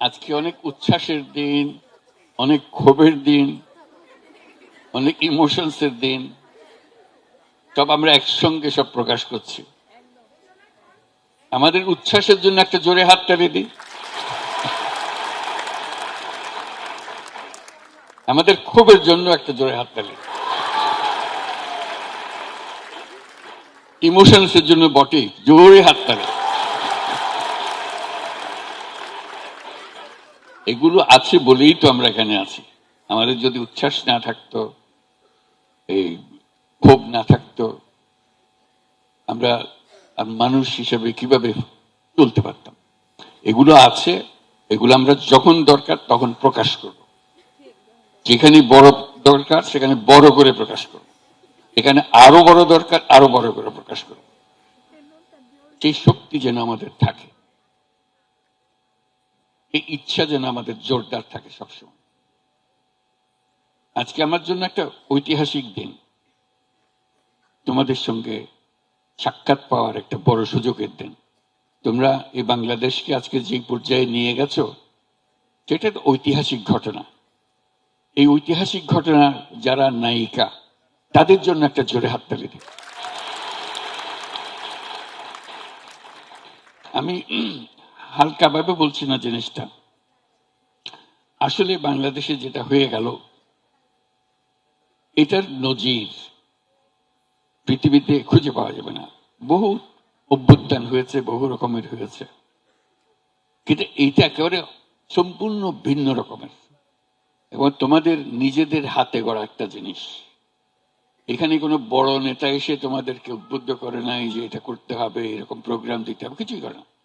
আজকে অনেক উচ্ছ্বাসের দিন, অনেক ক্ষোভের দিন, অনেক ইমোশনসের দিন। সব আমরা একসঙ্গে সব প্রকাশ করছি। আমাদের উচ্ছ্বাসের জন্য একটা জোরে হাত তালি দিই আমাদের ক্ষোভের জন্য একটা জোরে হাত তালি ইমোশনসের জন্য বটে জোরে হাত তালি এগুলো আছে বলেই তো আমরা এখানে আছি। আমাদের যদি উচ্ছ্বাস না থাকতো, এই ক্ষোভ না থাকতো, আমরা মানুষ হিসেবে কীভাবে চলতে পারতাম? এগুলো আছে, এগুলো আমরা যখন দরকার তখন প্রকাশ করব। যেখানে বড় দরকার সেখানে বড় করে প্রকাশ করব। এখানে আরও বড় দরকার, আরও বড় করে প্রকাশ করব। সেই শক্তি যেন আমাদের থাকে। এই ইচ্ছা যেন আমাদের জোরদার থাকে সবসময়। আজকে আমার জন্য একটা ঐতিহাসিক দিন। তোমাদের সঙ্গে সাক্ষাৎ পাওয়ার একটা বড় সুযোগের দিন। তোমরা এই বাংলাদেশকে আজকে যে পর্যায়ে নিয়ে গেছো, সেটা একটা ঐতিহাসিক ঘটনা। এই ঐতিহাসিক ঘটনার যারা নায়িকা, তাদের জন্য একটা জোরে হাততালি দিই। আমি হালকাভাবে বলছি না জিনিসটা। আসলে বাংলাদেশে যেটা হয়ে গেল, এটার নজির পৃথিবীতে খুঁজে পাওয়া যাবে না। বহু অভ্যুত্থান হয়েছে, বহু রকমের হয়েছে। কিন্তু এইটা একেবারে সম্পূর্ণ ভিন্ন রকমের। এবং তোমাদের নিজেদের হাতে গড়া একটা জিনিস। এখানে কোনো বড় নেতা এসে তোমাদেরকে উদ্বুদ্ধ করে নাই যে এটা করতে হবে, এরকম প্রোগ্রাম দিতে হবে, কিছুই করে না।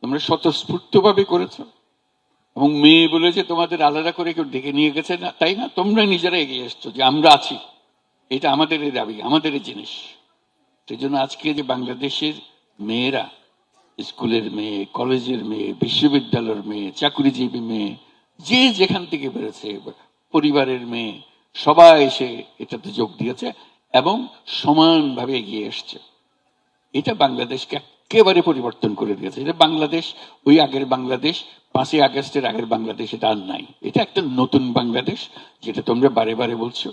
তোমরা স্বতঃস্ফূর্তভাবে করেছ। এবং মেয়ে বলেছে তোমাদের আলাদা করে কেউ ডেকে নিয়ে গেছে না, তাই না? তোমরা নিজেরা এগিয়ে এসছো যে আমরা আছি। এটা আমাদের দাবি, আমাদের জিনিস। সেই জন্য আজকে যে বাংলাদেশের মেয়েরা, স্কুলের মেয়ে, কলেজের মেয়ে, বিশ্ববিদ্যালয়ের মেয়ে, চাকরিজীবী মেয়ে, যে যেখান থেকে বেড়েছে পরিবারের মেয়ে, সবাই এসে এটাতে যোগ দিয়েছে এবং সমানভাবে এগিয়ে এসছে। এটা বাংলাদেশকে একেবারে পরিবর্তন করে দিয়েছে। এটা বাংলাদেশ, ওই আগের বাংলাদেশ, পাঁচই আগস্টের আগের বাংলাদেশ, এটা আর নাই। এটা একটা নতুন বাংলাদেশ, যেটা তোমরা বারে বারে বলছো।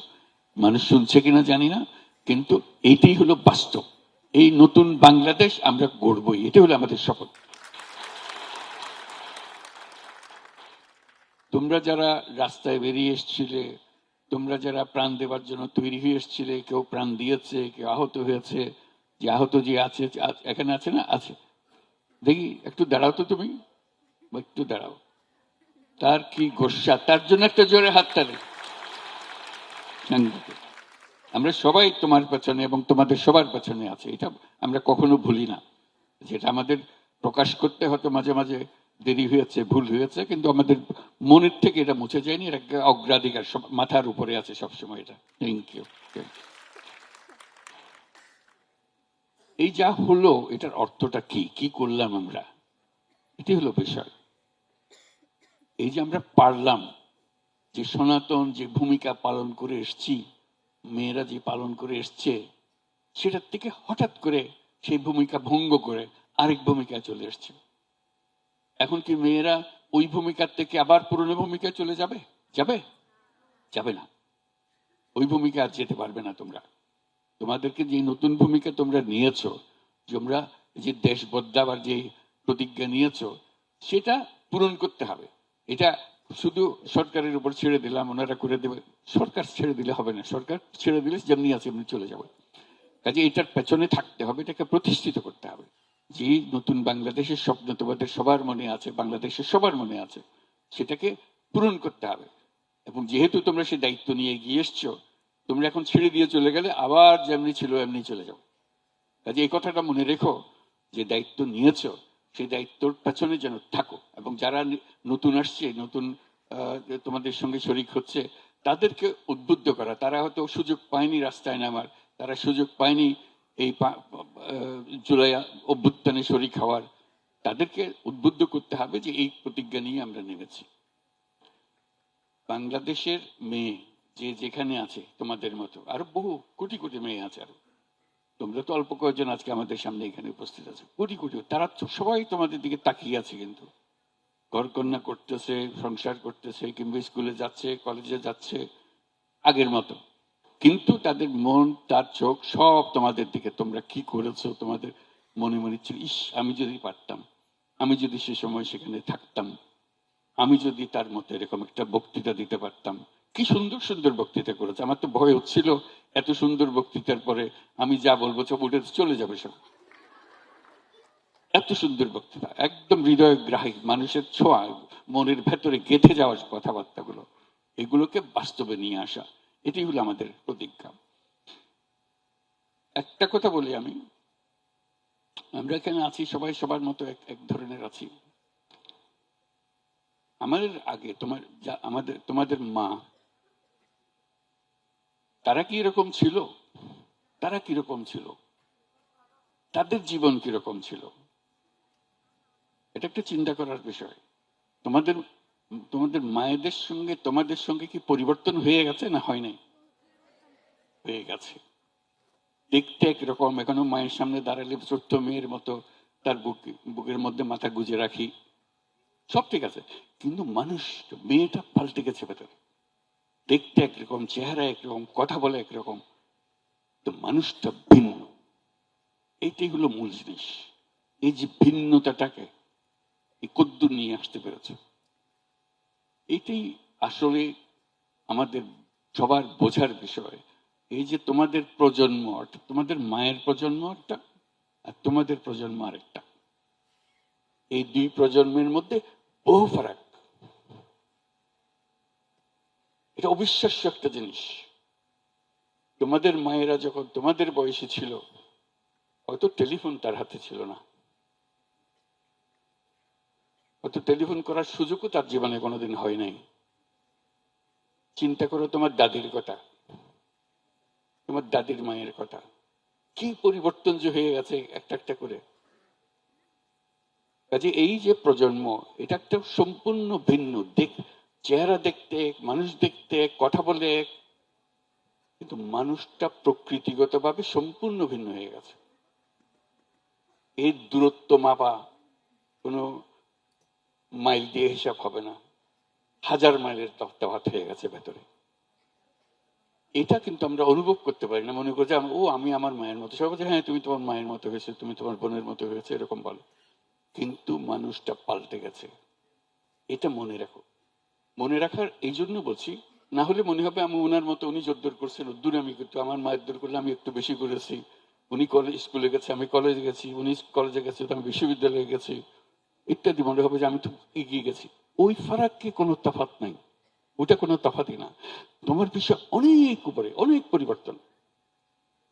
মানুষ শুনছে কিনা জানি না, কিন্তু এইটাই হলো বাস্তব। এই নতুন বাংলাদেশ আমরা গড়বই এটা হলো আমাদের শপথ। তোমরা যারা রাস্তায় বেরিয়ে এসছিলে, তোমরা যারা প্রাণ দেওয়ার জন্য তৈরি হয়ে এসছিলে, কেউ প্রাণ দিয়েছে, কেউ আহত হয়েছে যে আহত যে আছে এখানে আছে না? আছে। দেখি, একটু দাঁড়াও তো তুমি। একটু দাঁড়াও। তার কি গোসা তার জন্য একটা জোরে হাত তালে আমরা সবাই তোমার পেছনে এবং তোমাদের সবার পেছনে আছে। এটা আমরা কখনো ভুলি না। যেটা আমাদের প্রকাশ করতে হয়তো মাঝে মাঝে দেরি হয়েছে, ভুল হয়েছে, কিন্তু আমাদের মনের থেকে এটা মুছে যায়নি। এটা অগ্রাধিকার মাথার উপরে আছে সবসময় এটা। থ্যাংক ইউ এই যা হলো, এটার অর্থটা কি? কি করলাম আমরা? এটি হলো বিষয়। এই যে আমরা পারলাম, যে সনাতন যে ভূমিকা পালন করে এসছি, মেয়েরা যে পালন করে এসছে, সেটার থেকে হঠাৎ করে সেই ভূমিকা ভঙ্গ করে আরেক ভূমিকায় চলে এসছে। এখন কি মেয়েরা ওই ভূমিকার থেকে আবার পুরনো ভূমিকায় চলে যাবে? যাবে? যাবে না। ওই ভূমিকা আর যেতে পারবে না তোমরা। তোমাদেরকে যে নতুন ভূমিকা তোমরা নিয়েছো, তোমরা যে দেশ বদলাবার যে প্রতিজ্ঞা নিয়েছো, সেটা পূরণ করতে হবে। এটা শুধু সরকারের উপর ছেড়ে দিলাম, ওনারা করে দেবে। সরকার ছেড়ে দিলে হবে না, সরকার ছেড়ে দিলে যেমনি আছে এমনি চলে যাবে। কাজে এটার পেছনে থাকতে হবে, এটাকে প্রতিষ্ঠিত করতে হবে। যে নতুন বাংলাদেশের স্বপ্ন তোমাদের সবার মনে আছে, বাংলাদেশের সবার মনে আছে, সেটাকে পূরণ করতে হবে। এবং যেহেতু তোমরা সেই দায়িত্ব নিয়ে গিয়ে এসছো তোমরা এখন ছেড়ে দিয়ে চলে গেলে, আবার যেমনি ছিল এমনি চলে যাও। কাজে এই কথাটা মনে রেখো, যে দায়িত্ব নিয়েছো, সেই দায়িত্বর পেছনে যেন থাকো। এবং যারা নতুন আসছে, নতুন তোমাদের সঙ্গে শরিক হচ্ছে, তাদেরকে উদ্বুদ্ধ করা। তারা হয়তো সুযোগ পায়নি রাস্তায় নামার, তারা সুযোগ পায়নি এই জুলাই অভ্যুত্থানে শরিক হওয়ার। তাদেরকে উদ্বুদ্ধ করতে হবে যে এই প্রতিজ্ঞা নিয়ে আমরা নেমেছি। বাংলাদেশের মেয়ে যে যেখানে আছে তোমাদের মতো। আরও বহু কোটি কোটি মেয়ে আছে আরও। তোমরা তো অল্প কয়েকজন আজকে আমাদের সামনে এখানে উপস্থিত আছে। কোটি কোটি, তারা সবাই তোমাদের দিকে তাকিয়ে আছে কিন্তু। ঘরকন্যা করতেছে, সংসার করতেছে, কিংবা স্কুলে যাচ্ছে, কলেজে যাচ্ছে, আগের মতো। কিন্তু তাদের মন, তার চোখ সব তোমাদের দিকে। তোমরা কি করেছ তোমাদের মনে মনে ছিল ইস, আমি যদি পারতাম, আমি যদি সে সময় সেখানে থাকতাম, আমি যদি তার মতো এরকম একটা বক্তৃতা দিতে পারতাম কি সুন্দর সুন্দর বক্তৃতা করেছে। আমার তো ভয় হচ্ছিল এত সুন্দর বক্তৃতার পরে আমি যা বলব সব উঠে চলে যাবে সব। এত সুন্দর বক্তৃতা, একদম হৃদয়গ্রাহী মানুষের ছোঁয়া, মনের ভেতরে গেঁথে যাওয়ার কথাবার্তাগুলো, এগুলোকে বাস্তবে নিয়ে আসা, এটাই হলো আমাদের প্রতিজ্ঞা। একটা কথা বলি আমি, আমরা এখানে আছি, সবাই সবার মতো এক এক ধরনের আছি। আমাদের আগে তোমার আমাদের, তোমাদের মা তারা কি এরকম ছিল? তারা কীরকম ছিল? তাদের জীবন কীরকম ছিল? এটা একটা চিন্তা করার বিষয়। তোমাদের তোমাদের মায়েদের সঙ্গে, তোমাদের সঙ্গে কি পরিবর্তন হয়ে গেছে না হয় নাই? হয়ে গেছে। দেখতে একরকম, এখনও মায়ের সামনে দাঁড়ালে ছোট্ট মেয়ের মতো তার বুক, বুকের মধ্যে মাথা গুজে রাখি। সব ঠিক আছে। কিন্তু মানুষ, মেয়েটা পাল্টে গেছে ভেতরে। দেখতে একরকম চেহারা একরকম কথা বলে একরকম তো মানুষটা ভিন্ন। এইটাই হলো মূল জিনিস। এই যে ভিন্নতাটাকে এই কদ্দুর নিয়ে আসতে পেরেছ। এটাই আসলে আমাদের সবার বোঝার বিষয়। এই যে তোমাদের প্রজন্ম তোমাদের মায়ের প্রজন্ম একটা, আর তোমাদের প্রজন্ম আরেকটা। এই দুই প্রজন্মের মধ্যে বহু ফারাক। এটা অবিশ্বাস্য একটা জিনিস। তোমাদের মায়েরা যখন তোমাদের বয়সে ছিল, হয়তো টেলিফোন তার হাতে ছিল না। হয়তো টেলিফোন করার সুযোগও তার জীবনে কোনোদিন হয় নাই। চিন্তা করো তোমার দাদির কথা। তোমার দাদির মায়ের কথা। কি পরিবর্তন যে হয়ে গেছে একটা একটা করে। কাজে এই যে প্রজন্ম, এটা একটা সম্পূর্ণ ভিন্ন দেখ চেহারা দেখতে মানুষ দেখতে কথা বলে কিন্তু মানুষটা প্রকৃতিগতভাবে সম্পূর্ণ ভিন্ন হয়ে গেছে। এর দূরত্ব মাপা কোনো মাইল দিয়ে হিসাব হবে না। হাজার মাইলের তফাৎ হয়ে গেছে ভেতরে। এটা কিন্তু আমরা অনুভব করতে পারি না। মনে করি যে ও আমি আমার মায়ের মতো। বলছে, হ্যাঁ তুমি তোমার মায়ের মতো হয়েছে তুমি তোমার বোনের মতো হয়েছে এরকম বলো। কিন্তু মানুষটা পাল্টে গেছে। এটা মনে রাখো। মনে রাখার এই জন্য বলছি, না হলে মনে হবে আমি ওনার মতো উনি জোরদোর করছেন ওদ্দুর আমি কিন্তু আমার মায়ের দোর করলে আমি একটু বেশি করেছি। উনি কলেজ স্কুলে গেছে, আমি কলেজে গেছি, উনি কলেজে গেছে আমি বিশ্ববিদ্যালয়ে গেছি, ইত্যাদি। মনে হবে যে আমি তো এগিয়ে গেছি। ওই ফারাককে কোনো তফাৎ নাই। ওটা কোনো তফাতই না। তোমার বিষয় অনেক উপরে, অনেক পরিবর্তন।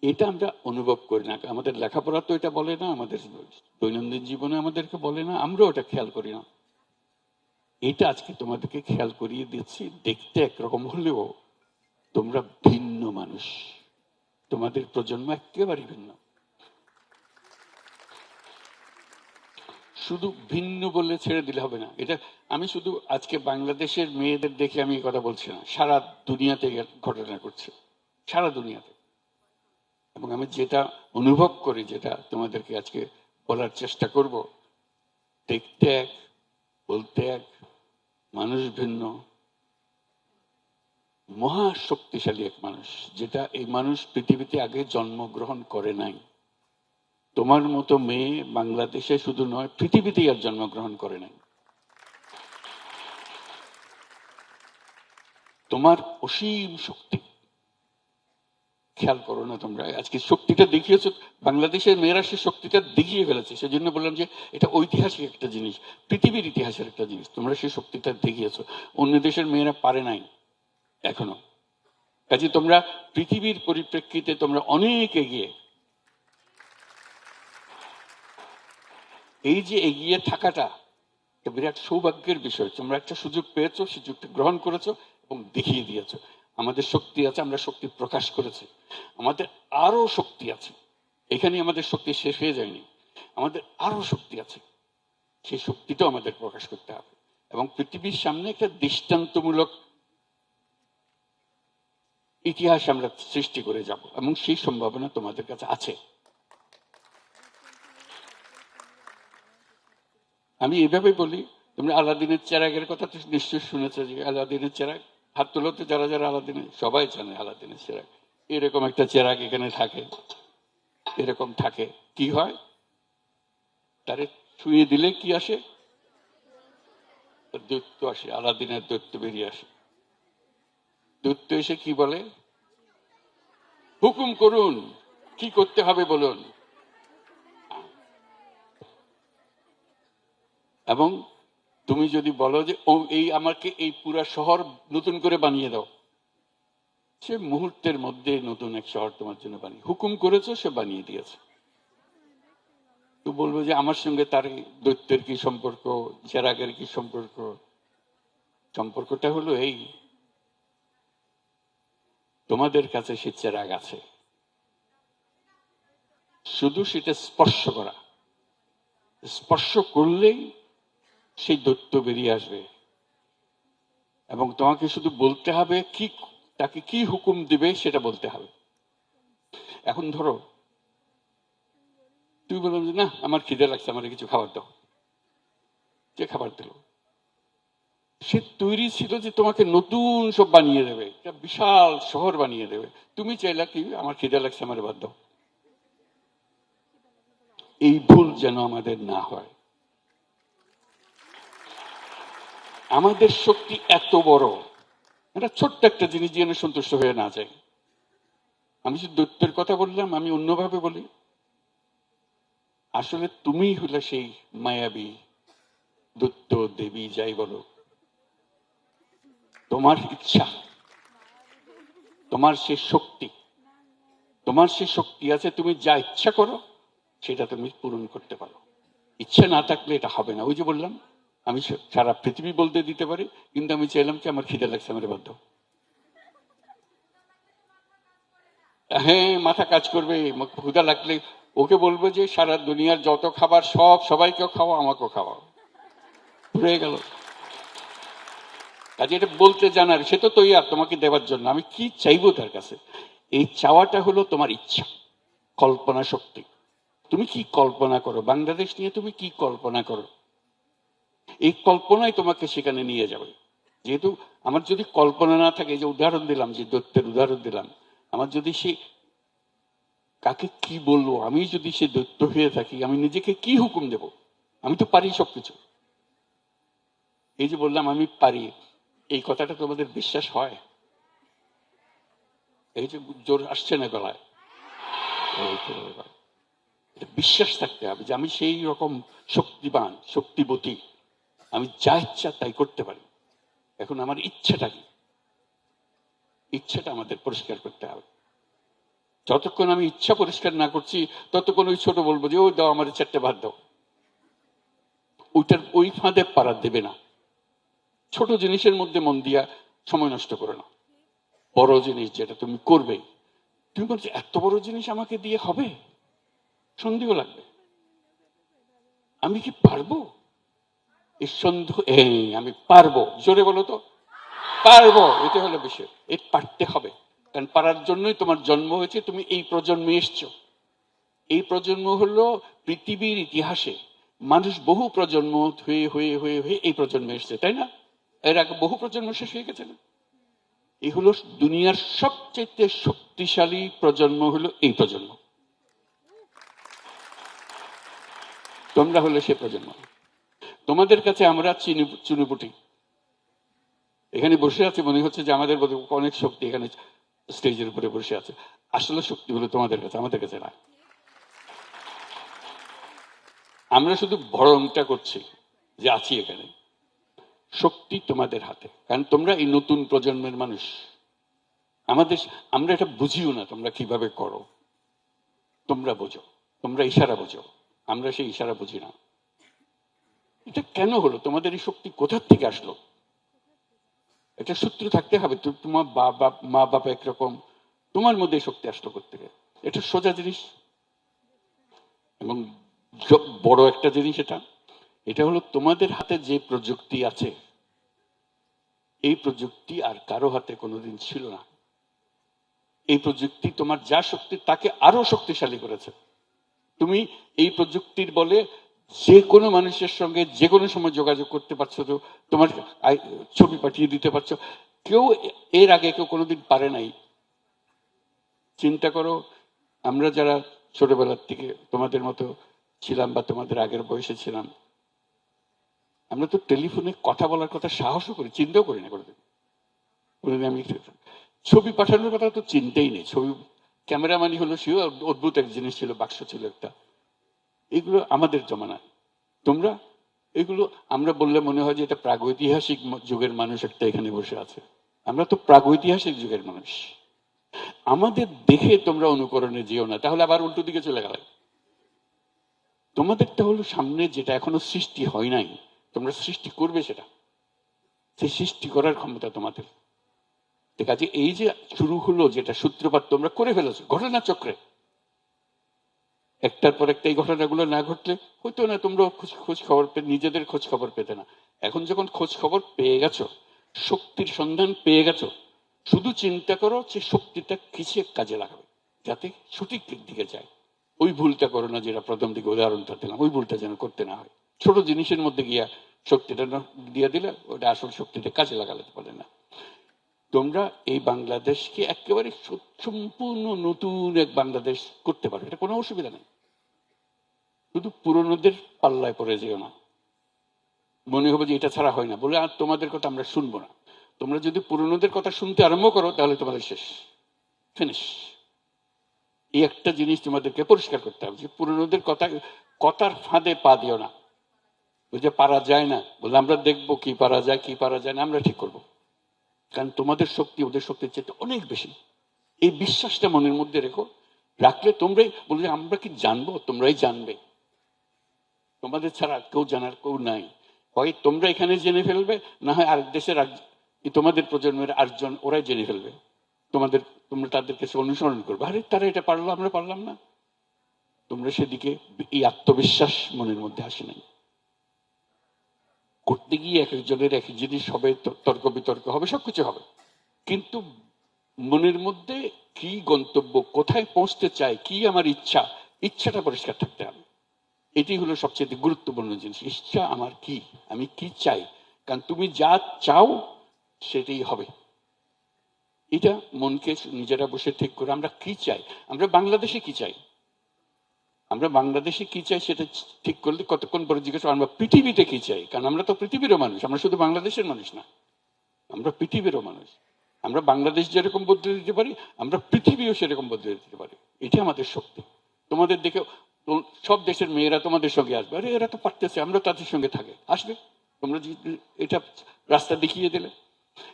এটা আমরা অনুভব করি না। আমাদের লেখাপড়া তো এটা বলে না, আমাদের দৈনন্দিন জীবনে আমাদেরকে বলে না, আমরাও এটা খেয়াল করি না। এটা আজকে তোমাদেরকে খেয়াল করিয়ে দিচ্ছি, দেখতে একরকম হলেও তোমরা ভিন্ন মানুষ। তোমাদের প্রজন্ম একেবারে ভিন্ন। শুধু ভিন্ন বলে ছেড়ে দিলে হবে না। এটা আমি শুধু আজকে বাংলাদেশের মেয়েদের দেখে আমি কথা বলছি না। সারা দুনিয়াতে ঘটনা করছে সারা দুনিয়াতে। এবং আমি যেটা অনুভব করি, যেটা তোমাদেরকে আজকে বলার চেষ্টা করব, দেখতে এক, বলতে এক মানুষ ভিন্ন, মহা শক্তিশালী এক মানুষ, যেটা এই মানুষ পৃথিবীতে আগে জন্মগ্রহণ করে নাই। তোমার মতো মেয়ে বাংলাদেশে শুধু নয়, পৃথিবীতেই আর জন্মগ্রহণ করে নাই। তোমার অসীম শক্তি খেয়াল করো না তোমরা। আজকে শক্তিটা দেখিয়েছো, বাংলাদেশের মেয়েরা সে শক্তিটা দেখিয়ে ফেলেছে। সেজন্য বললাম যে এটা ঐতিহাসিক একটা জিনিস, পৃথিবীর ইতিহাসের একটা জিনিস। তোমরা সেই শক্তিটা দেখিয়েছো। অন্য দেশের মেয়েরা পারে নাই, এখনও। কাজে তোমরা পৃথিবীর পরিপ্রেক্ষিতে তোমরা অনেক এগিয়ে। এই যে এগিয়ে থাকাটা বিরাট সৌভাগ্যের বিষয়। তোমরা একটা সুযোগ পেয়েছ সুযোগটা গ্রহণ করেছ এবং দেখিয়ে দিয়েছ। আমাদের শক্তি আছে, আমরা শক্তি প্রকাশ করেছি। আমাদের আরও শক্তি আছে। এখানে আমাদের শক্তি শেষ হয়ে যায়নি। আমাদের আরও শক্তি আছে। সেই শক্তিটাও আমাদের প্রকাশ করতে হবে। এবং পৃথিবীর সামনে একটা দৃষ্টান্তমূলক ইতিহাস আমরা সৃষ্টি করে যাব, এবং সেই সম্ভাবনা তোমাদের কাছে আছে। আমি এভাবে বলি, তোমরা আলাদিনের চেরাগের কথা তো নিশ্চয়ই শুনেছো যে আলাদিনের চেরাগ হাত তুলো তো যারা যারা আলাদিনের সবাই জানে আলাদিনের চেরাগ এরকম একটা চেরাগ এখানে থাকে। এরকম থাকে। কি হয়? তারে ছুঁয়ে দিলে কি আসে? দৈত্য আসে, আলাদিনের দৈত্য বেরিয়ে আসে। দৈত্য এসে কি বলে? হুকুম করুন, কি করতে হবে বলুন। এবং তুমি যদি বলো যে, ও, এই আমাকে এই পুরা শহর নতুন করে বানিয়ে দাও। সে মুহূর্তের মধ্যে নতুন এক শহর তোমার জন্য বানিয়ে, হুকুম করেছ, সে বানিয়ে দিয়েছে। তো বলব যে, আমার সঙ্গে তার দৈত্যের কি সম্পর্ক, জেরাগের কি সম্পর্ক? সম্পর্কটা হলো এই। তোমাদের কাছে সে চেরাগ আছে। শুধু সেটা স্পর্শ করা। স্পর্শ করলেই সেই দৈত্য বেরিয়ে আসবে। এবং তোমাকে শুধু বলতে হবে কি, তাকে কি হুকুম দিবে সেটা বলতে হবে। এখন ধরো, তুমি বললাম যে, না, আমার খিদে লাগছে, আমার কিছু খাবার দাও। যে খাবার দিল? সে তৈরি ছিল যে তোমাকে নতুন সব বানিয়ে দেবে, একটা বিশাল শহর বানিয়ে দেবে। তুমি চাইলা কি, আমার খিদে লাগছে, আমার বাদ দাও। এই ভুল যেন আমাদের না হয়। আমাদের শক্তি এত বড়, এটা ছোট্ট একটা জিনিস যেন সন্তুষ্ট হয়ে না যায়। আমি যে দৈত্যের কথা বললাম, আমি অন্যভাবে বলি। আসলে তুমি হলে সেই মায়াবী দৈত্য দেবী, যাই বলো। তোমার ইচ্ছা, তোমার সে শক্তি, তোমার সে শক্তি আছে, তুমি যা ইচ্ছা করো, সেটা তুমি পূরণ করতে পারো। ইচ্ছা না থাকলে এটা হবে না। ওই যে বললাম আমি সারা পৃথিবী বলতে দিতে পারি, কিন্তু আমি চাইলাম কি আমার খিদে লাগছে, আমার বাধ্য হ্যাঁ মাথা কাজ করবে ক্ষুধা লাগলে ওকে বলব যে সারা দুনিয়ার যত খাবার, সব সবাইকেও খাওয়া আমাকেও খাওয়াও। হয়ে গেল। কাজে এটা বলতে জানার, সে তো তৈয়ার, তোমাকে দেওয়ার জন্য। আমি কি চাইব তার কাছে? এই চাওয়াটা হলো তোমার ইচ্ছা, কল্পনা শক্তি। তুমি কি কল্পনা করো? বাংলাদেশ নিয়ে তুমি কি কল্পনা করো? এই কল্পনাই তোমাকে সেখানে নিয়ে যাবে। যেহেতু আমার যদি কল্পনা না থাকে যে উদাহরণ দিলাম, যে দৈত্যের উদাহরণ দিলাম, আমার যদি সে কাকে কি বলব আমি যদি সে দৈত্য হয়ে থাকি, আমি নিজেকে কি হুকুম দেব? আমি তো পারি সবকিছু। এই যে বললাম, আমি পারি। এই কথাটা তোমাদের বিশ্বাস হয়? এই যে জোর আসছে না গলায়? বিশ্বাস থাকতে হবে যে আমি সেই রকম শক্তিবান, শক্তিবতী। আমি যা ইচ্ছা তাই করতে পারি। এখন আমার ইচ্ছাটা কি? ইচ্ছাটা আমাদের পরিষ্কার করতে হবে। যতক্ষণ আমি ইচ্ছা পরিষ্কার না করছি, ততক্ষণ ওই ছোট বলব যে ওই দাও আমার চারটে ভাত দাও। ওইটার, ওই ফাঁদে পাড়া দেবে না। ছোট জিনিসের মধ্যে মন দিয়া সময় নষ্ট করে না। বড় জিনিস যেটা তুমি করবে, তুমি বলছো, এত বড় জিনিস আমাকে দিয়ে হবে? সন্দেহ লাগবে। আমি কি পারব? সন্দেহ এই, আমি পারব। জোরে বলো তো। পারব, এটা হলো বিষয়। এই পারতে হবে। কারণ পারার জন্যই তোমার জন্ম হয়েছে, তুমি এই প্রজন্মে এসছো। এই প্রজন্ম হলো পৃথিবীর ইতিহাসে। মানুষ বহু প্রজন্ম হয়ে হয়ে হয়ে হয়ে এই প্রজন্মে এসছে, তাই না? এর আগে বহু প্রজন্ম শেষ হয়ে গেছে না? এই হলো দুনিয়ার সবচেয়ে শক্তিশালী প্রজন্ম হলো এই প্রজন্ম। তোমরা হলে সে প্রজন্ম। তোমাদের কাছে আমরা চিনি, চুনুপুটি। এখানে বসে আছে, মনে হচ্ছে যে আমাদের বোধহয় অনেক শক্তি এখানে স্টেজের উপরে বসে আছে। আসলে শক্তি হলো তোমাদের কাছে, আমাদের কাছে না আমরা শুধু ভরংটা করছি যে আছি এখানে। শক্তি তোমাদের হাতে, কারণ তোমরা এই নতুন প্রজন্মের মানুষ। আমাদের আমরা এটা বুঝিও না তোমরা কীভাবে করো। তোমরা বোঝো, তোমরা ইশারা বোঝো। আমরা সেই ইশারা বুঝি না। এটা কেন হলো? তোমাদের এই শক্তি কোথার থেকে আসলো? এটা সূত্র থাকতে হবে। তোমার বাবা, মা বাবা একরকম। তোমার মধ্যে শক্তি আসলো থেকে এটা সোজা জিনিস। এবং বড় একটা জিনিস এটা। এটা হলো তোমাদের হাতে যে প্রযুক্তি আছে, এই প্রযুক্তি আর কারও হাতে কোনোদিন ছিল না। এই প্রযুক্তি তোমার যা শক্তি, তাকে আরও শক্তিশালী করেছে। তুমি এই প্রযুক্তির বলে যে কোনো মানুষের সঙ্গে যে কোনো সময় যোগাযোগ করতে পারছ তো, তোমার ছবি পাঠিয়ে দিতে পারছ। কেউ এর আগে কেউ কোনোদিন পারে নাই। চিন্তা করো, আমরা যারা ছোটবেলার থেকে তোমাদের মতো ছিলাম বা তোমাদের আগের বয়সে ছিলাম, আমরা তো টেলিফোনে কথা বলার কথা সাহসও করি, চিন্তাও করি না কোনোদিন। কোনোদিন আমি ছবি পাঠানোর কথা তো চিন্তাই নেই। ছবি, ক্যামেরাম্যানই হলো, সেও অদ্ভুত এক জিনিস ছিল, বাক্স ছিল একটা। এগুলো আমাদের জমানা তোমরা? এগুলো আমরা বললে মনে হয় যে এটা প্রাগৈতিহাসিক যুগের মানুষ একটা এখানে বসে আছে। আমরা তো প্রাগৈতিহাসিক যুগের মানুষ। আমাদের দেখে তোমরা অনুকরণে যেও না, তাহলে আবার উল্টো দিকে চলে গেলে। তোমাদেরটা হলো সামনে যেটা এখনও সৃষ্টি হয় নাই, তোমরা সৃষ্টি করবে সেটা। সেই সৃষ্টি করার ক্ষমতা তোমাদের। ঠিক আছে এই যে শুরু হলো, যেটা সূত্রপাত তোমরা করে ফেলেছো ঘটনা চক্রে একটার পর একটা এই ঘটনাগুলো না ঘটলে হইতো না তোমরা খোঁজ খোঁজ খবর পেতে নিজেদের খোঁজ খবর পেতে না। এখন যখন খোঁজ খবর পেয়ে গেছো, শক্তির সন্ধান পেয়ে গেছো, শুধু চিন্তা করো যে শক্তিটা কিসে কাজে লাগাবে, যাতে সঠিক দিকে যায়। ওই ভুলটা করো না যেটা প্রথম দিকে উদাহরণটা দিলাম ওই ভুলটা যেন করতে না হয়। ছোট জিনিসের মধ্যে গিয়া শক্তিটা দিয়ে দিলে ওটা আসল শক্তিটা কাজে লাগালে বলে না। তোমরা এই বাংলাদেশকে একেবারে সম্পূর্ণ নতুন এক বাংলাদেশ করতে পারো, এটা কোনো অসুবিধা নেই। শুধু পুরনোদের পাল্লায় পড়ে যেও না। মনে হবে যে এটা ছাড়া হয় না। বলে, আর তোমাদের কথা আমরা শুনব না। তোমরা যদি পুরনোদের কথা শুনতে আরম্ভ করো, তাহলে তোমাদের শেষ। ফিনিশ। এই একটা জিনিস তোমাদেরকে পরিষ্কার করতে হবে যে, পুরনোদের কথা, কথার ফাঁদে পা দিও না। যে, পারা যায় না। বলে, আমরা দেখব কি পারা যায়, কি পারা যায় না, আমরা ঠিক করব। কারণ তোমাদের শক্তি ওদের শক্তির চেয়ে অনেক বেশি। এই বিশ্বাসটা মনের মধ্যে রেখো। রাখলে তোমরাই বলবে আমরা কি জানব? তোমরাই জানবে। তোমাদের ছাড়া আর কেউ জানার কেউ নাই। হয় তোমরা এখানে জেনে ফেলবে, না হয় আরেক দেশের তোমাদের প্রজন্মের আটজন ওরাই জেনে ফেলবে। তোমাদের তোমরা তাদের কাছে অনুসরণ করবে। আরে, তারা এটা পারল, আমরা পারলাম না। তোমরা সেদিকে এই আত্মবিশ্বাস মনের মধ্যে আসে নাই। করতে গিয়ে এক একজনের এক জিনিস হবে তর্ক বিতর্ক হবে, সবকিছু হবে। কিন্তু মনের মধ্যে কি গন্তব্য, কোথায় পৌঁছতে চাই কি আমার ইচ্ছা, ইচ্ছাটা পরিষ্কার থাকতে হবে। এটি হলো সবচেয়ে গুরুত্বপূর্ণ জিনিস, ইচ্ছা আমার কি, আমি কি চাই? কারণ তুমি যা চাও সেটাই হবে। এটা মনকে নিজেরা বসে ঠিক করে আমরা কি চাই? আমরা বাংলাদেশে কি চাই? আমরা বাংলাদেশে কি চাই সেটা ঠিক করলে কতক্ষণ পরে জিজ্ঞেস আমরা পৃথিবীতে কি চাই? কারণ আমরা তো পৃথিবীরও মানুষ, আমরা শুধু বাংলাদেশের মানুষ না। আমরা পৃথিবীরও মানুষ। আমরা বাংলাদেশ যেরকম বদলে দিতে পারি, আমরা পৃথিবীও সেরকম বদলে দিতে পারি। এটা আমাদের শক্তি। তোমাদের দেখে সব দেশের মেয়েরা তোমাদের সঙ্গে আসবে। আরে, এরা তো পারতেছে আমরা তাদের সঙ্গে থাকে। আসবে। তোমরা এটা রাস্তা দেখিয়ে দিলে।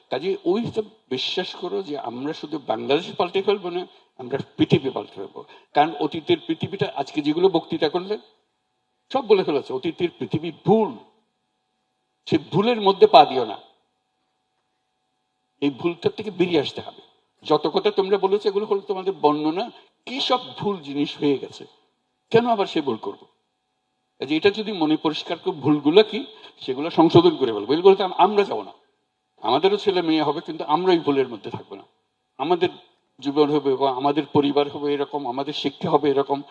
কাজে ওই সব বিশ্বাস করো যে আমরা শুধু বাংলাদেশ পাল্টে ফেলব না, আমরা পৃথিবী পাল্টে ফেলব। কারণ অতীতের পৃথিবীটা, আজকে যেগুলো বক্তৃতা করলে সব বলে ফেলেছে, অতীতের পৃথিবী ভুল। সে ভুলের মধ্যে পা দিও না। এই ভুলটার থেকে বেরিয়ে আসতে হবে। যত কথা তোমরা বলেছ, এগুলো হলো তোমাদের বর্ণনা। কি সব ভুল জিনিস হয়ে গেছে? কেন আবার সে ভুল করব? যে এটা যদি মনে পরিষ্কার করে ভুলগুলো কি, সেগুলো সংশোধন করে বলব আম- আমরা যাব না। আমাদেরও ছেলে মেয়ে হবে, কিন্তু আমরা এই ভুলের মধ্যে থাকব না। আমাদের জীবন হবে বা আমাদের পরিবার হবে এরকম, আমাদের শিক্ষা হবে এরকম,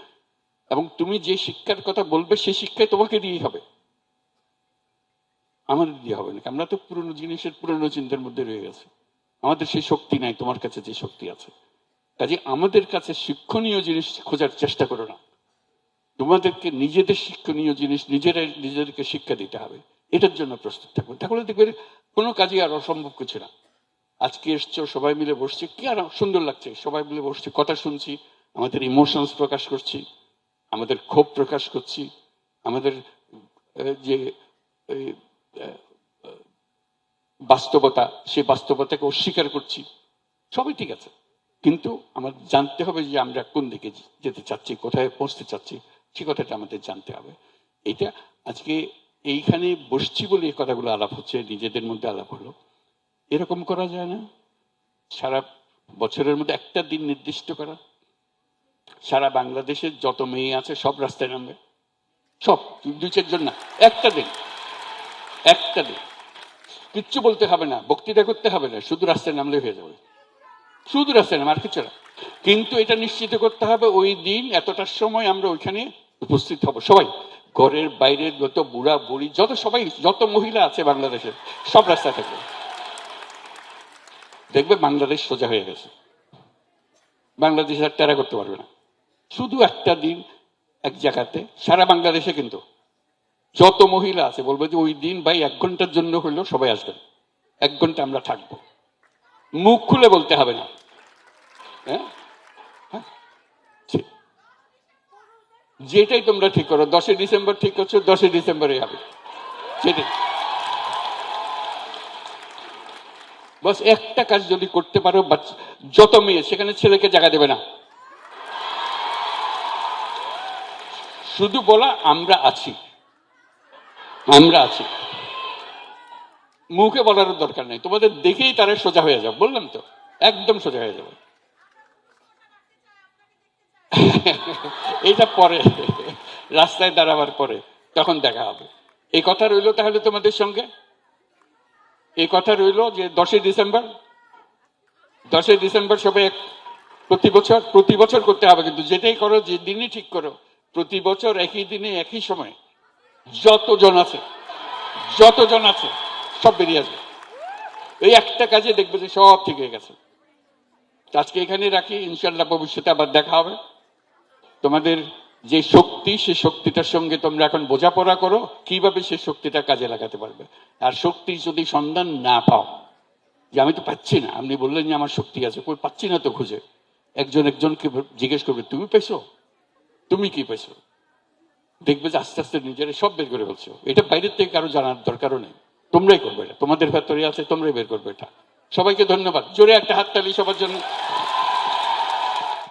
এবং তুমি যে শিক্ষার কথা বলবে সেই শিক্ষায় তোমাকে দিয়েই হবে। আমাদের দিয়ে হবে না। আমরা তো পুরনো জিনিসের পুরনো চিন্তার মধ্যে রয়ে গেছে। আমাদের সেই শক্তি নাই, তোমার কাছে যে শক্তি আছে। কাজে আমাদের কাছে শিক্ষণীয় জিনিস খোঁজার চেষ্টা করো না। তোমাদেরকে নিজেদের শিক্ষণীয় জিনিস নিজেরাই নিজেদেরকে শিক্ষা দিতে হবে। এটার জন্য প্রস্তুত থাকবে তাহলে দেখবে কোনো কাজই আর অসম্ভব কিছু না। আজকে এসছো, সবাই মিলে বসছি। কি আর সুন্দর লাগছে? সবাই মিলে বসছি, কথা শুনছি, আমাদের ইমোশনস প্রকাশ করছি, আমাদের ক্ষোভ প্রকাশ করছি, আমাদের যে বাস্তবতা, সেই বাস্তবতাকে অস্বীকার করছি। সবই ঠিক আছে। কিন্তু আমার জানতে হবে যে আমরা কোন দিকে যেতে চাচ্ছি, কোথায় পৌঁছতে চাচ্ছি। সে কথাটা আমাদের জানতে হবে। এটা আজকে এইখানে বসছি বলে এই কথাগুলো আলাপ হচ্ছে, নিজেদের মধ্যে আলাপ হলো। এরকম করা যায় না। সারা বছরের মধ্যে একটা দিন নির্দিষ্ট করা। সারা বাংলাদেশের যত মেয়ে আছে সব রাস্তায় নামবে। সব, দুই চারজন না, একটা দিন। একটা দিন। কিচ্ছু বলতে হবে না, বক্তৃতা করতে হবে না, শুধু রাস্তায় নামলে হয়ে যাবে। শুধু রাস্তায় নাম আর কিছু না। কিন্তু এটা নিশ্চিত করতে হবে ওই দিন, এতটার সময় আমরা ওইখানে উপস্থিত হব। সবাই, ঘরের বাইরের যত বুড়া বুড়ি, যত সবাই, যত মহিলা আছে বাংলাদেশে, সব রাস্তা থাকবে। দেখবে বাংলাদেশ সোজা হয়ে গেছে। বাংলাদেশ আর টেরা করতে পারবে না। শুধু একটা দিন এক জায়গাতে, সারা বাংলাদেশে কিন্তু। যত মহিলা আছে, বলবে যে ওই দিন ভাই এক ঘণ্টার জন্য হইলেও সবাই আসবেন। এক ঘণ্টা আমরা থাকব। মুখ খুলে বলতে হবে না। হ্যাঁ? ঠিক। যেটাই তোমরা ঠিক করো, দশই ডিসেম্বর ঠিক করছ, দশই ডিসেম্বরে হবে। সেটাই। বস, একটা কাজ যদি করতে পারো যত মেয়ে, সেখানে ছেলেকে জায়গা দেবে না। শুধু বলা, আমরা আছি। আমরা আছি। মুখে বলার দরকার নেই। তোমাদের দেখেই তারা সোজা হয়ে যাবে বললাম তো? একদম সোজা হয়ে যাবে। এইটা পরে, রাস্তায় দাঁড়াবার পরে, তখন দেখা হবে। এই কথা রইল তাহলে তোমাদের সঙ্গে? এই কথা রইল যে দশই ডিসেম্বর? দশই ডিসেম্বর সবাই প্রতি বছর প্রতি বছর করতে হবে, কিন্তু যেটাই করো, যে দিনই ঠিক করো, প্রতি বছর একই দিনে, একই সময় যতজন আছে যতজন আছে, সব বেরিয়ে আসবে। এই একটা কাজে দেখবে যে সব ঠিক হয়ে গেছে। আজকে এখানে রাখি, ইনশাল্লাহ ভবিষ্যতে আবার দেখা হবে। তোমাদের যে শক্তি, সে শক্তিটার সঙ্গে তোমরা এখন বোঝাপড়া করো, কীভাবে সে শক্তিটা কাজে লাগাতে পারবে? আর শক্তি যদি সন্ধান না পাও, যে আমি তো পাচ্ছি না, আপনি বললেন যে আমার শক্তি আছে, কই পাচ্ছি না তো খুঁজে। একজন একজনকে জিজ্ঞেস করবে, তুমি পেছো তুমি কি পেছো দেখবে যে আস্তে আস্তে নিজেরা সব বের করে ফেলছো। এটা বাইরের থেকে কারও জানার দরকারও নেই। তোমরাই করবে এটা। তোমাদের ভেতরে আছে, তোমরাই বের করবে এটা। সবাইকে ধন্যবাদ। জোরে একটা হাততালি সবার জন্য।